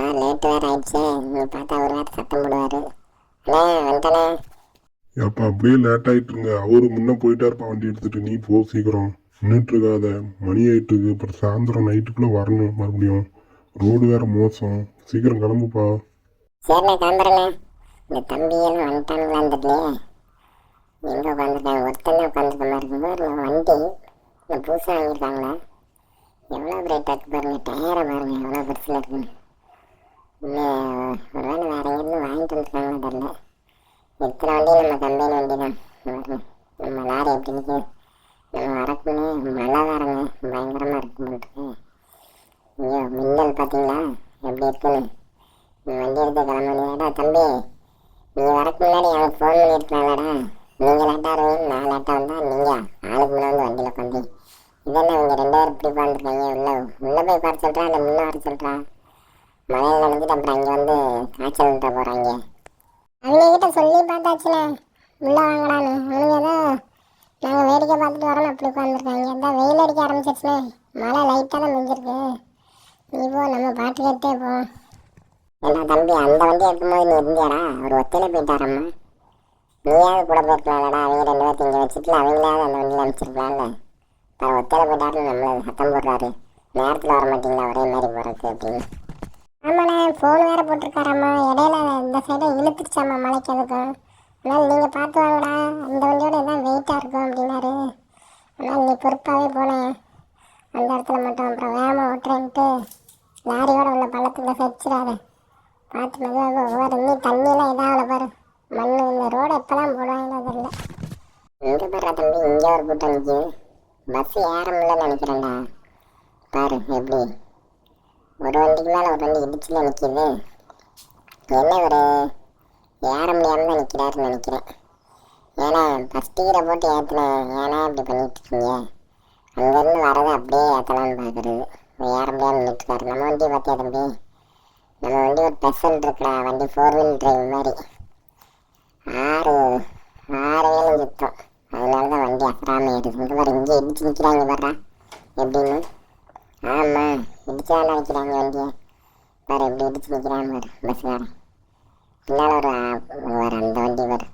ஆ late வேறு ஆயிடுச்சு. நீ பார்த்தா ஒரு வேறு சத்தம் போடுவார். அண்ணே வந்துட்டனே அப்பா அப்படியே லேட் ஆயிட்டுருங்க அவரு முன்ன போயிட்டாருப்பா வண்டி எடுத்துட்டு. நீ போ சீக்கிரம். நின்றுட்டு இருக்காத மணி ஆயிட்டு இருக்கு அப்புறம் சாயந்தரம் நைட்டுக்குள்ள வரணும் மறுபடியும். ரோடு வேற மோசம். சீக்கிரம் கிளம்புப்பா. சரிண்ணே கிளம்புறேண்ணே. இந்த தம்பியெல்லாம் வந்துட்டானுங்களா இருந்துட்டுலையே எங்கே உட்காந்துருக்காங்க ஒருத்தனே உட்காந்துருக்க மாதிரி இருக்கும்போது வண்டி. இந்த புதுசாக வாங்கியிருக்காங்களா? எவ்வளோ பெரிய டக்கு பாருங்க. டயரை பாருங்க. எவ்வளோ பெருசில் இருக்குன்னு. இல்லை ஒரு வேறு எதுவும் வாங்கிட்டு வந்துருக்காங்களா தெரில எத்தனை வண்டி நம்ம கம்பெனி வண்டி தான் நம்ம லாரி எப்படி இருக்கு நம்ம வரக்குன்னு மழை வரங்க பயங்கரமாக இருக்கும் போட்டுருக்கு ஐயோ மின்னல் பார்த்தீங்களா? எப்படி இருக்குன்னு? நீ வண்டி எடுத்து கிளம்புனியாடா தம்பி நீ வரக்கு முன்னாடி எனக்கு ஃபோன் பண்ணியிருக்கலாம்லடா நீங்கள் லேட்டாக வருவீங்க நான் லேட்டாக வந்தால் நீங்கள் ஆளுக்கு முன்னாடி வண்டியில் உட்காந்து இதெல்லாம் இவங்க ரெண்டு பேரும் இப்படி உட்காந்துருக்காங்க உள்ள உள்ளே போய் பார்த்து சொல்கிறா இல்லை முன்னே வர சொல்கிறா மலையில் நனைஞ்சிட்டு அப்புறம் இங்கே வந்து காய்ச்சல் விட்ட போகிறாங்க அவங்ககிட்ட சொல்லி பார்த்தாச்சுண்ணே உள்ளே வாங்கடான்னு. அவங்க ஏதோ நாங்கள் வேடிக்கை பார்த்துட்டு வரோம் அப்படி உட்காந்துருக்காங்க எதாவது வெயில் அடிக்க ஆரம்பிச்சிருச்சுண்ணே மழை லைட்டாக தான் பெஞ்சிருக்கு. நீ போ நம்ம பாட்டு கேட்டே போ. ஏன்னா தம்பி அந்த வண்டி எடுக்கும்போது நீ இருந்தியாடா? அவர் ஒத்தையில போயிட்டாரம்மா. நீயாவது கூட போயிருக்கலாம்லடா. அவங்க ரெண்டு பேர்த்து இங்கே வச்சுட்டு அவங்களாவது அந்த வண்டியில் அனுப்பிச்சிருக்கலாம்ல. அப்புறம் ஒத்தையில போயிட்டாரு நம்மளை சத்தம் போடுறாரு. நேரத்தில் வர மாட்டீங்களா ஒரே மாதிரி போகிறது அப்படின்னு. ஆமாண்ணே ஃபோன் வேறு போட்டிருக்காராம்மா. இடையில இந்த சைடை இழுத்துருச்சாம்மா மலைக்கு அதுக்கும் ஆனால் நீங்கள் பார்த்து வாங்கடா. அந்த வண்டியோட எல்லாம் வெயிட்டாக இருக்கும் அப்படின்னாரு. ஆனால் நீ பொறுப்பாகவே போனேன் அந்த இடத்துல மட்டும் அப்புறம் வேகமாக ஓட்டுறேன்ட்டு லாரியோட உள்ள பள்ளத்தில் சரிச்சிடாத பார்த்து மெதுவாக ஒவ்வொரு நீ தண்ணியெல்லாம் இதாகல பாரு. மண் இந்த ரோடு எப்போலாம் போடுவாங்களோ தெரியல. இங்கே பாரு தம்பி இங்கே ஒரு கூட்டம் நிற்குது பஸ் ஏற முடியலன்னு நினைக்கிறேன்டா. பாரு எப்படி? ஒரு வண்டிக்கு மேலே ஒரு வண்டி இடிச்சுல நிற்கிது என்ன ஒரு ஏற முடியாமல் தான் நிற்கிறாருன்னு நினைக்கிறேன். ஏன்னா ஃபஸ்ட் கீரை போட்டு ஏற்றினேன் ஏன்னா இப்படி பண்ணிட்டு அங்கேருந்து வரதை அப்படியே ஏற்றலாம்னு பார்க்குறது ஏற முடியாமல் நின்றுட்டுருக்காரு நம்ம வண்டி பார்த்தியா தம்பி? நம்ம வண்டி ஒரு ஸ்பெஷல் இருக்கிற வண்டி ஃபோர் வீல் டிரைவ் மாதிரி. ஆறு ஆறு வேலை சுத்தம். அதனால தான் வண்டி அசராமல் ஏறுது. இங்கே பாரு இங்கே இடிச்சு நிற்கிறாங்க பாருடா. எப்படின்னு? ஆமாம் இடிச்சால வைக்கிறாங்க வண்டியை? பாரு எப்படி இடிச்சு நிற்கிறான் பாரு பஸ்காரன் பின்னால் ஒரு ஆ- வர அந்த வண்டி பாரு.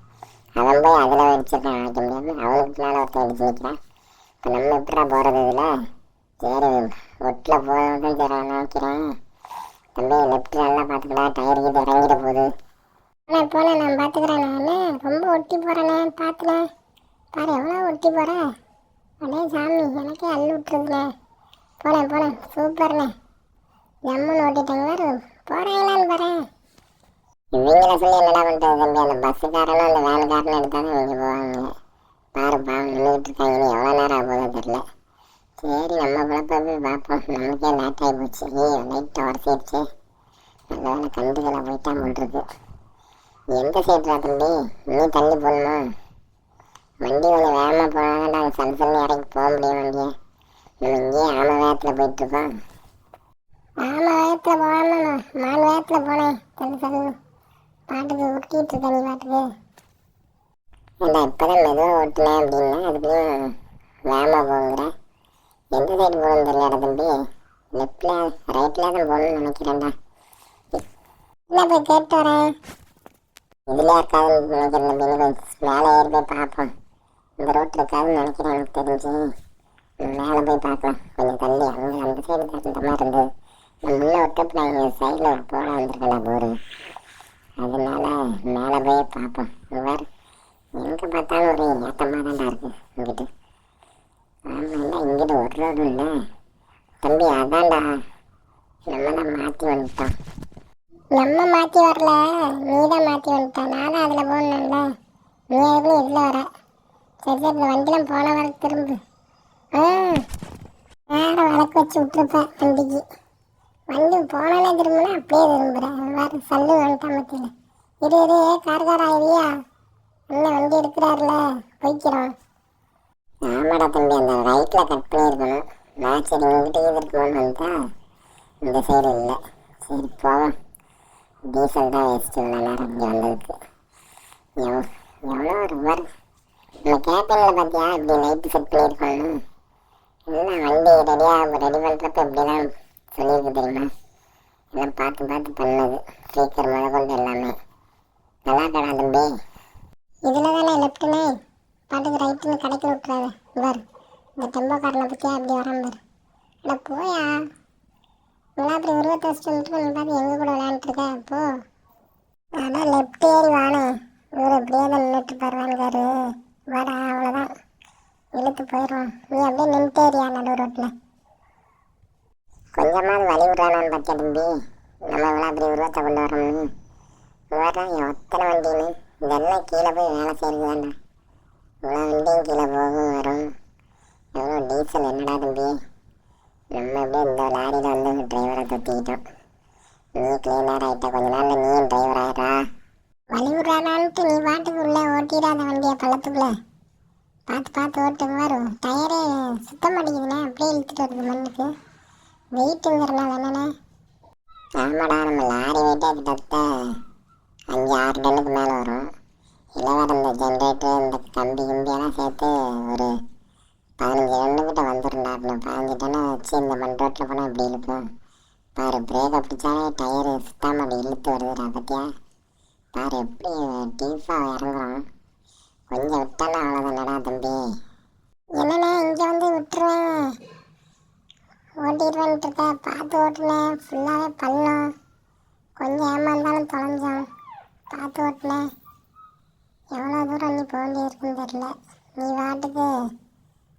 அவன் போய் அதில் இடிச்சிருக்கான் வைக்க முடியாது அவனுக்கு பின்னால் ஒருத்தன் இடிச்சு நிற்கிறான் இப்போ நம்ம எப்படா போகிறது இதில்? சரி ஒட்டில் போகிறதும் சரி நினைக்கிறேன். தம்பி லெஃப்ட் நல்லா பார்த்துக்கலாம் டயர் கிட்ட இறங்கிட போகுது. நான் போனேன் நான் பார்த்துக்கிறேன் நான். ரொம்ப ஒட்டி போகிறேனே பார்த்துனேன் பாரு எவ்வளோ ஒட்டி போகிறேன் அடே சாமி எனக்கே அள்ளு விட்டுருதுண்ணே போனேன் போனேன் சூப்பர்ண்ணே. ஜம்முன்னு ஓட்டிட்டாங்க வேறு போகிறாங்களான்னு பாரு. இவங்கள சொல்லி என்னடா பண்ணுறது தம்பி? அந்த பஸ்ஸுக்காரனும் அந்த வேனுக்காரனும் எடுத்தாலும் இங்கே போவாங்க பாரு பாவம் நின்றுட்டு இருக்காங்க. எவ்வளோ நேரம் ஆகுதோ தெரில சரி நம்ம பிழப்ப போய் பார்ப்போம். நமக்கே லேட் ஆகி போச்சு. ஏ லைட் உரசிடுச்சு நல்ல வேலை கண்டுகளை போயிட்டா பண்ணுறது எந்த சைடுடா தம்பி? இன்னும் தள்ளி போடணுமா? வண்டி கொஞ்சம் வேகமாக போனாங்கன்னா நாங்கள் சன் சல்லி இறங்கி போக முடியும் வண்டியை. நம்ம இங்கேயே ஆம வேகத்தில் போயிட்டுருக்கோம் ஆம வேகத்தில் போகாம மான் வேகத்தில் போனேன். சல்லு சல்லு பாட்டுக்கு உருட்டிட்டு இருக்க நீ பாட்டுக்கு. ஏண்டா இப்போதான் மெதுவாக ஓட்டினேன் அப்படின்னா அதுக்குள்ளேயும் வேகமாக போகுங்கிற எந்த சைடு போகணும்னு தெரியலடா தம்பி. லெஃப்டில் ரைட்டில் தான் போகணும்னு நினைக்கிறேன்டா. இல்லை போய் கேட்டு வரேன் இதுலேயே இருக்காதுன்னு நினைக்கிறேன் தம்பி. கொஞ்சம் மேலே ஏறி போய் பார்ப்போம். இந்த ரோட்டில் இருக்காதுன்னு நினைக்கிறேன் எனக்கு தெரிஞ்சு. மேலே போய் பார்க்கலாம். கொஞ்சம் தள்ளி அங்கே அந்த சைடு தான் இந்த மாதிரி இருந்தது நான் முன்னே விட்டப்ப நான் எங்கள் சைடில் ஒரு போட வந்திருக்கேன்டா போரு. அதனால மேலே போய் பார்ப்போம். இங்க எங்கே பார்த்தாலும் ஒரு ஏற்றமாக தான்டா இருக்கு இங்கிட்டு. ஆமாம் இல்லை இங்கிட்டு ஒரு ரோடு இல்லை. தம்பி அதான்டா. நம்ம தான் மாற்றி வந்துட்டோம். நம்ம மாற்றி வரல. நீ தான் மாற்றி வந்துட்ட. நானும் அதில் போகணும்ல. நீ எதுவும் இதில் வர? சரி சரி இந்த வண்டிலாம் போன வர திரும்பு. ஆ வேற வழக்கு வச்சு விட்டுருப்பேன் வண்டிக்கு வண்டி போனாலே திரும்பினா அப்படியே திரும்புகிறேன் வேறு சல்லு வந்துட்டான் மத்தியில். இரு இரு கார்காரா இல்லையா அண்ணன் வண்டி எடுக்கிறாருல? போய்க்கிறோம். ஆமாடா தம்பி அந்த ரைட்டில் கட் பண்ணியிருக்கணும். நான் சரி உங்ககிட்ட எதிர்க்கணும்னு இருக்குமான்னு இந்த சைடு இல்லை. சரி போவோம். டீசல் தான் வேஸ்ட்டு இவ்வளோ நேரம் இங்கே வந்ததுக்கு. எவ்வளோ எவ்வளோ ஒரு மாதிரி நம்ம கேபினில் பார்த்தியா இப்படி லைட்டு செட் பண்ணியிருக்கோம் எல்லாம் வண்டி ரெடியாக ரெடி பண்ணுறப்ப இப்படி சொல்லியிருக்கு தெரியுமா? எல்லாம் பார்த்து பார்த்து பண்ணது. ஸ்பீக்கர் கொண்டு எல்லாமே. நல்லா இருக்கடா தம்பி. இதில் தானே லெஃப்ட்டுனே பாட்டுக்கு ரைட்டுன்னு கடைக்கு விட்டுறாரு பார். இந்த டெம்போ காரனை பற்றியா அப்படி வரான் பார். அட போயா? நல்லா அப்படி உருவத்தை வச்சுட்டு வந்துட்டு பார்த்து எங்கள் கூட விளையாண்டுருக்க போ. லெஃப்ட் ஏறி வானே இவர் இப்படியே தான் நின்றுட்டு பாருவான்காரு வாடா அவ்வளோதான் இழுத்து போயிடுவோம் நீ அப்படியே நின்றுட்டே ஏறியா நடு ரோட்டில் கொஞ்சமாவது வழி விடுறானான்னு பார்த்தியா தம்பி நம்ம இவ்வளோ அப்படி உருவத்தை கொண்டு வரோம்னு வர்றான் எத்தனை வண்டின்னு இதெல்லாம் கீழே போய் வேலை செய்யுது தான்டா இவ்வளோ வண்டியும் கீழே போகும் வரும். எவ்வளோ டீசல் என்னடா தம்பி? நம்ம அப்படியே இந்த லாரியில் வந்து டிரைவரை தொத்திக்கிட்டோம் நீ கிளீனர் ஆகிட்ட கொஞ்ச நாளில் நீயும் டிரைவர் ஆயிரா வழி விடுறானான்ட்டு நீ பாட்டுக்கு உள்ளே ஓட்டிடாத வண்டியை பள்ளத்துக்குள்ள. பார்த்து பார்த்து ஓட்டு வரும். டயரே சுத்த மாட்டேங்குதுண்ணே. அப்படியே இழுத்துட்டு வருது மண்ணுக்கு. வெயிட்டுங்கிறனால என்னண்ணே? ஆமாடா நம்ம லாரி வெயிட்டே கிட்டத்தட்ட அஞ்சு ஆறு டன்னுக்கு மேலே வரும். இல்லை வேறு இந்த ஜென்ரேட்டர் இந்த கம்பி கிம்பியெல்லாம் சேர்த்து ஒரு பதினஞ்சு டன்னுக்கிட்ட வந்துடும்டா நான் பதினஞ்சு டன்னு வச்சு இந்த மண் ரோட்டில் போனால் இப்படி இருக்கும் பாரு பிரேக்கை பிடிச்சாலே டயரு சுத்தாமல் அப்படி இழுத்து வருதுடா பார்த்தியா பாரு எப்படி டீஃபாக இறங்குறோம் கொஞ்சம் விட்டாலும் அவ்வளோதானடா தம்பி. என்னண்ணே இங்கே வந்து விட்டுருவேன். ஓட்டிடுவேன்ட்டு இருக்க பார்த்து ஓட்டுனேன் ஃபுல்லாகவே பண்ணோம் கொஞ்சம் ஏமாந்தாலும் தொலைஞ்சோம் பார்த்து ஓட்டுனேன் எவ்வளோ தூரம் நீ போக வேண்டியிருக்குன்னு தெரில நீ வாட்டுக்கு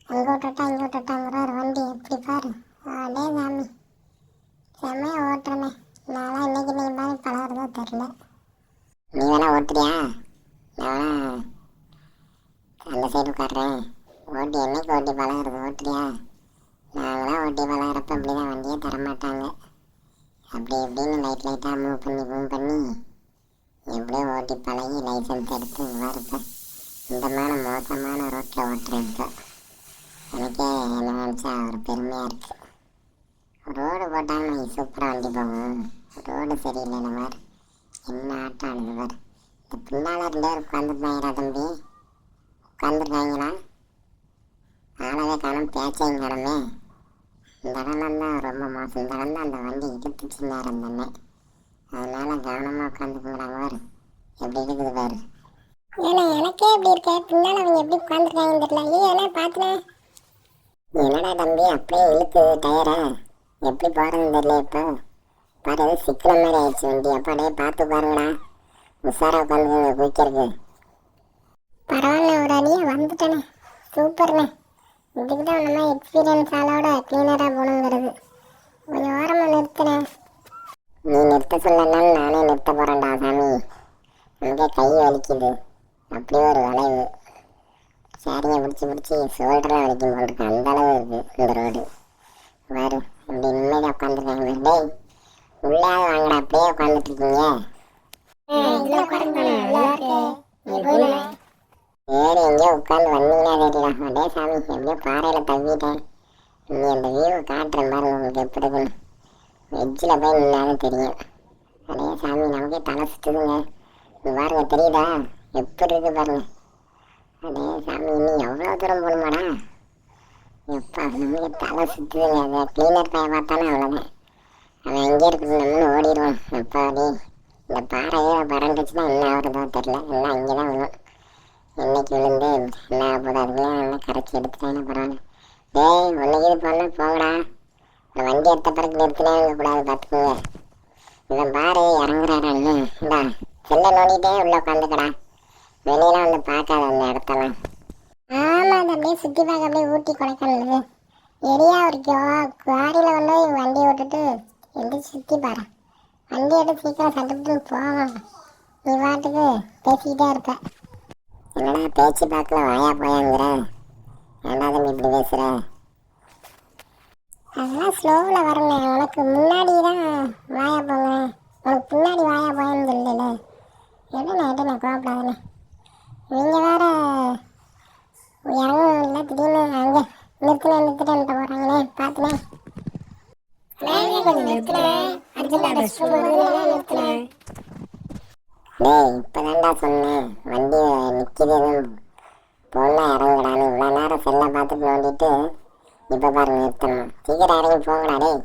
அங்கே விட்டுட்டா ஒரு வண்டி. எப்படி பாரு. அடே சாமி. செம்மையாக ஓட்டுறனே நான்லாம் இன்னைக்கு நீ மாதிரி பழகிறதோ தெரில நீ வேணா ஓட்டுறியா? நான் வேணா அந்த சைடு உட்காடுறேன் ஓட்டி என்னைக்கு ஓட்டி பழகிறது? ஓட்டுறியா? நாங்களாம் ஓட்டி பழகிறப்ப அப்படி தான் வண்டியே தரமாட்டாங்க. அப்படி இப்படின்னு லைட் லைட்டாக மூவ் பண்ணி மூவ் பண்ணி. எவ்வளோ ஓட்டி பழகி லைசன்ஸ் எடுத்து வரப்ப இந்த மாதிரி மோசமான ரோட்டில் ஓட்டுறேன் இப்போ எனக்கே என்ன நினச்சா ஒரு பெருமையாக இருக்குது ரோடு போட்டாலும் நீங்கள் சூப்பராக வண்டி போகும். ரோடு சரியில்லை இந்த மாதிரி என்ன ஆட்டம் ஆடுது பாரு. இந்த பின்னால் ரெண்டு பேர் தம்பி. உட்காந்துருக்காங்களா ஆளவே காணும் பேச்சையும் காணுமே இந்த இடம் தான் ரொம்ப மோசம். இந்த இடம் தான் அந்த வண்டி இழுத்துச்சு நேரம் தானே அதனால கவனமாக உட்காந்துக்குங்கிறாங்க பாரு. எப்படி இருக்குது பாரு. ஏன்னா எனக்கே இப்படி இருக்க. பின்னால் அவங்க எப்படி உட்காந்துருக்காங்கன்னு தெரியல. ஏன் என்ன பார்த்துனேன் என்னடா தம்பி அப்படியே இழுக்குது டயரை? எப்படி போகிறதுன்னு தெரியல இப்போ. பாரு எதுவும் சிக்கிற மாதிரி ஆயிடுச்சு வண்டி. அப்பாடே பார்த்து பாருங்கடா. உஷாராக உட்காந்துக்கோங்க குயிக்கிறதுக்கு பரவாயில்ல ஒரு அடியாக வந்துட்டேனே. சூப்பர்ண்ணே. இதுக்கு தான் நம்ம எக்ஸ்பீரியன்ஸ் ஆளோட க்ளீனராக போகணுங்கிறது. கொஞ்சம் ஓரமாக நிறுத்தினேன் நீ நிறுத்த சொல்லனாலும் நானே நிறுத்த போகிறேன்டா சாமி. நமக்கே கை வலிக்குது. அப்படியே ஒரு வளைவு. சரிங்க பிடிச்சி பிடிச்சி சோல்டராக வலிக்கும் போல் இருக்கு. அந்த அளவு இருக்குது இந்த ரோடு வேறு இப்படி நிம்மதியாக உட்காந்துருக்காங்க டேய் உள்ளே வாங்கடா. அப்படியே உட்காந்துட்டு இருக்கீங்க. ஏறி எங்கேயோ உட்காந்து வந்தீங்கன்னா தெரியல. அடே சாமி எப்படியோ பாறையில் தவிட்டேன் நீ அந்த வியூவை காட்டுறேன் பாருங்க உங்களுக்கு எப்படி இருக்குன்னு. வெஜ்ஜில் போய் நின்னாலும் தெரியும். அதே சாமி நமக்கே தலை சுற்றுதுங்க இது பாருங்க தெரியுதா? எப்படி இருக்கு பாருங்க. அதே சாமி இன்னும் எவ்வளோ தூரம் போகணுமாடா? எப்பா நமக்கு தலை சுற்றுதுங்க அதை க்ளீனர் பையன் பார்த்தாலும் அவ்வளோதான் அவன் எங்கே இருக்குது நம்மளும் ஓடிடுவான். எப்பா அடே இந்த பாறையே பறந்துச்சுன்னா என்ன ஆகுறதோ தெரில எல்லாம் இங்கே தான் விழும் இன்னைக்கு விழுந்து என்ன ஆக அதுக்குள்ளே நல்லா கரைச்சி எடுத்துட்டேன்னு பரவாயில்ல டேய் ஒன்றைக்கு இது பண்ண போங்கடா. இந்த வண்டி எடுத்த பிறகு நிறுத்தினே கூடாது பார்த்துக்கோங்க. இவன் பாரு இறங்குறாரான்னு இந்தா செல்ல நோண்டிட்டே உள்ள உட்காந்துக்கடா. வெளியெல்லாம் வந்து பார்க்காத அந்த இடத்தெல்லாம். ஆமாம் அது அப்படியே சுற்றி பார்க்க அப்படியே ஊட்டி கொடைக்கானல் எரியா இருக்கோ குவாரியில் வந்து வண்டி விட்டுட்டு எந்திரிச்சு சுற்றி பாரு. வண்டி எடுத்து சீக்கிரம் சட்டுப்பட்டு போவோம் நீ பாட்டுக்கு பேசிக்கிட்டே இருப்ப. என்னடா பேச்சு பார்க்கல வாயா போயாங்கிற. ஏன்டா தம்பி இப்படி பேசுகிற அதெல்லாம் ஸ்லோவில் வரணும் உனக்கு முன்னாடி தான் வாயா போங்க உனக்கு பின்னாடி வாயா போயன்னு சொல்லல எடுண்ணே எடுண்ணே கோவப்படாதண்ணே. நீங்கள் வேற இறங்கும் இல்லை திடீர்னு அங்கே நிறுத்தினேன் நிறுத்திட்டேன்ட்டு போகிறாங்களே பார்த்துனே கொஞ்சம் நிறுத்தினேன் நிறுத்தினேன் டேய் இப்போதான்டா சொன்னேன். வண்டி நிற்கிது பொண்ணா இறங்குடான்னு இவ்வளோ நேரம் செல்லை பார்த்துட்டு நோண்டிட்டு இப்போ பாருங்க நிறுத்தணும் சீக்கிரம் இறங்கி போங்கடா டேய்